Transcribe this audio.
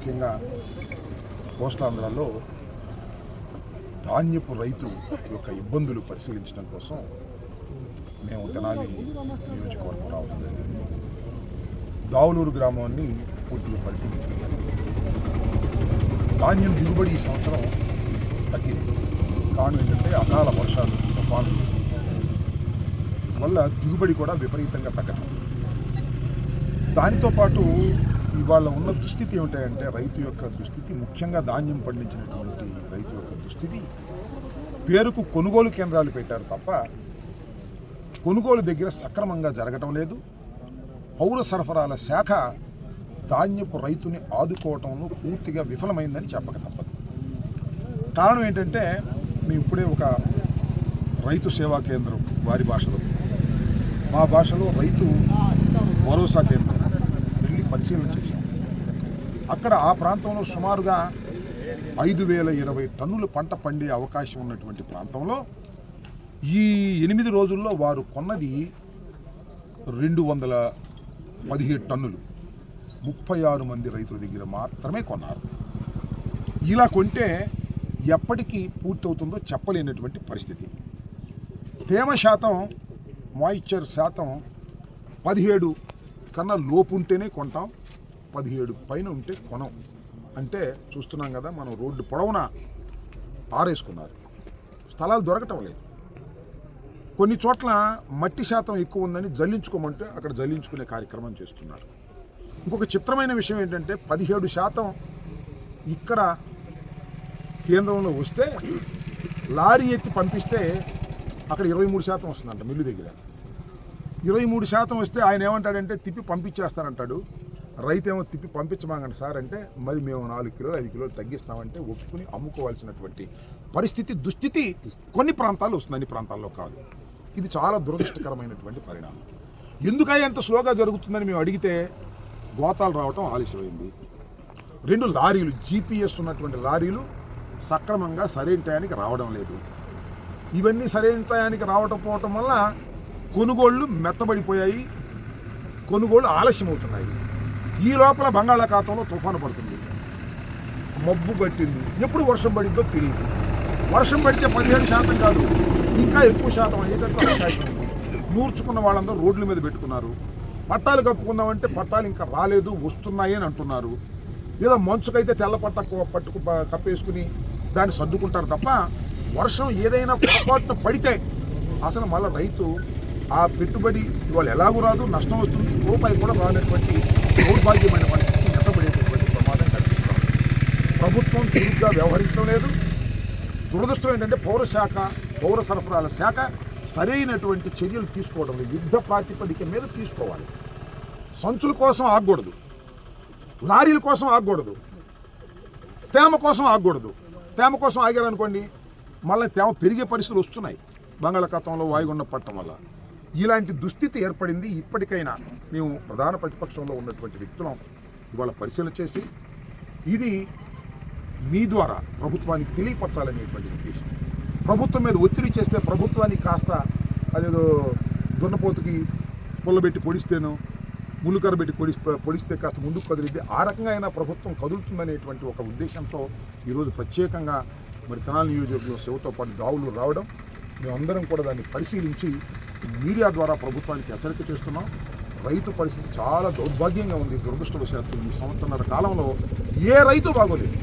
ముఖ్యంగా ఉత్తరాంధ్రలో ధాన్యపు రైతు యొక్క ఇబ్బందులు పరిశీలించడం కోసం మేము తెనాలి నియోజకవర్గం రావడం జరిగింది. దావులూరు గ్రామాన్ని పూర్తిగా పరిశీలించడం ధాన్యం దిగుబడి ఈ సంవత్సరం తగ్గింది. కారణం ఏంటంటే అకాల వర్షాలు తుఫాను వల్ల దిగుబడి కూడా విపరీతంగా తగ్గడం దానితో పాటు ఇవాళ ఉన్న దుస్థితి ఏమిటంటే రైతు యొక్క దుస్థితి ముఖ్యంగా ధాన్యం పండించినటువంటి రైతు యొక్క దుస్థితి. పేరుకు కొనుగోలు కేంద్రాలు పెట్టారు తప్ప కొనుగోలు దగ్గర సక్రమంగా జరగటం లేదు. పౌర సరఫరాల శాఖ ధాన్యపు రైతుని ఆదుకోవటంలో పూర్తిగా విఫలమైందని చెప్పక తప్పదు. కారణం ఏంటంటే మేము ఇప్పుడే ఒక రైతు సేవా కేంద్రం వారి భాషలో. మా భాషలో రైతు భరోసా కేంద్రం. పరిశీలన చేశాం. అక్కడ ఆ ప్రాంతంలో సుమారుగా ఐదు వేల ఇరవై టన్నుల పంట పండే అవకాశం ఉన్నటువంటి ప్రాంతంలో ఈ ఎనిమిది రోజుల్లో వారు కొన్నది రెండు వందల పదిహేడు టన్నులు. ముప్పై ఆరు మంది రైతుల దగ్గర మాత్రమే కొన్నారు. ఇలా కొంటే ఎప్పటికీ పూర్తవుతుందో చెప్పలేనటువంటి పరిస్థితి. తేమ శాతం మాయిశ్చర్ శాతం పదిహేడు కన్నా లోపు ఉంటేనే కొంటాం పదిహేడు పైన ఉంటే కొనం. అంటే చూస్తున్నాం కదా మనం రోడ్డు పొడవున ఆరేసుకున్నారు. స్థలాలు దొరకటం లేదు. కొన్ని చోట్ల మట్టి శాతం ఎక్కువ ఉందని జల్లించుకోమంటే అక్కడ జల్లించుకునే కార్యక్రమం చేస్తున్నారు. ఇంకొక చిత్రమైన విషయం ఏంటంటే పదిహేడు శాతం ఇక్కడ కేంద్రంలో వస్తే లారీ ఎత్తి పంపిస్తే అక్కడ ఇరవై మూడు శాతం వస్తుందంట మిల్లు దగ్గర. ఇరవై మూడు శాతం వస్తే ఆయన ఏమంటాడంటే తిప్పి పంపించేస్తానంటాడు. రైతు ఏమో తిప్పి పంపించమాగండి సార్ అంటే మరి మేము నాలుగు కిలోలు ఐదు కిలోలు తగ్గిస్తామంటే ఒప్పుకుని అమ్ముకోవాల్సినటువంటి పరిస్థితి దుస్థితి కొన్ని ప్రాంతాల్లో వస్తుంది అన్ని ప్రాంతాల్లో కాదు. ఇది చాలా దురదృష్టకరమైనటువంటి పరిణామం. ఎందుకై ఎంత స్లోగా జరుగుతుందని మేము అడిగితే గోతాలు రావటం ఆలస్యమైంది. రెండు లారీలు జీపీఎస్ ఉన్నటువంటి లారీలు సక్రమంగా సరైన టయానికి రావడం లేదు. ఇవన్నీ సరైన టయానికి రావటం పోవటం వల్ల కొనుగోళ్ళు మెత్తబడిపోయాయి. కొనుగోళ్ళు ఆలస్యమవుతున్నాయి. ఈ లోపల బంగాళాఖాతంలో తుఫాను పడుతుంది. మబ్బు పట్టింది ఎప్పుడు వర్షం పడిందో తెలియదు వర్షం పడితే పదిహేడు శాతం కాదు ఇంకా ఎక్కువ శాతం అయ్యేటట్టు అవకాశం నూర్చుకున్న వాళ్ళందరూ రోడ్ల మీద పెట్టుకున్నారు. పట్టాలు కప్పుకుందామంటే పట్టాలు ఇంకా రాలేదు వస్తున్నాయి అని అంటున్నారు. ఏదో మంచుకైతే తెల్ల పట్ట పట్టుకు కప్పేసుకుని దాన్ని సర్దుకుంటారు తప్ప వర్షం ఏదైనా పొరపాటున పడితే అసలు మళ్ళీ రైతు ఆ పెట్టుబడి ఇవాళ ఎలాగూ రాదు నష్టం వస్తుంది రూపాయి కూడా రానటువంటి దౌర్భాగ్యమైన పరిస్థితి ఎత్తబడేటటువంటి ప్రమాదం కనిపిస్తుంది. ప్రభుత్వం చురుగ్గా వ్యవహరించడం లేదు. దురదృష్టం ఏంటంటే పౌర శాఖ పౌర సరఫరాల శాఖ సరైనటువంటి చర్యలు తీసుకోవడం లేదు. యుద్ధ ప్రాతిపదిక మీద తీసుకోవాలి. సంచుల కోసం ఆగకూడదు. లారీల కోసం ఆగకూడదు. తేమ కోసం ఆగకూడదు. తేమ కోసం ఆగారనుకోండి మళ్ళీ తేమ పెరిగే పరిస్థితులు వస్తున్నాయి బంగాళాఖాతంలో వాయుగుండం పట్టడం వల్ల. ఇలాంటి దుస్థితి ఏర్పడింది ఇప్పటికైనా మేము ప్రధాన ప్రతిపక్షంలో ఉన్నటువంటి వ్యక్తులం. ఇవాళ పరిశీలన చేసి ఇది మీ ద్వారా ప్రభుత్వానికి తెలియపరచాలనేటువంటి ఉద్దేశం. ప్రభుత్వం మీద ఒత్తిడి చేస్తే ప్రభుత్వానికి కాస్త అదేదో దున్నపోతుకి పుల్లబెట్టి పొడిస్తేనో ములుకర పెట్టి పొడి పొడిస్తే కాస్త ముందుకు కదిలిద్ది. ఆ రకంగా అయినా ప్రభుత్వం కదులుతుందనేటువంటి ఒక ఉద్దేశంతో ఈరోజు ప్రత్యేకంగా మరి తెనాలి నియోజకవర్గం శివతో పాటు దావులు రావడం మేమందరం కూడా దాన్ని పరిశీలించి మీడియా ద్వారా ప్రభుత్వానికి హెచ్చరిక చేస్తున్నాం. రైతు పరిస్థితి చాలా దౌర్భాగ్యంగా ఉంది దురదృష్టవశాత్తు ఈ సంవత్సరాల కాలంలో ఏ రైతు బాగోలేదు.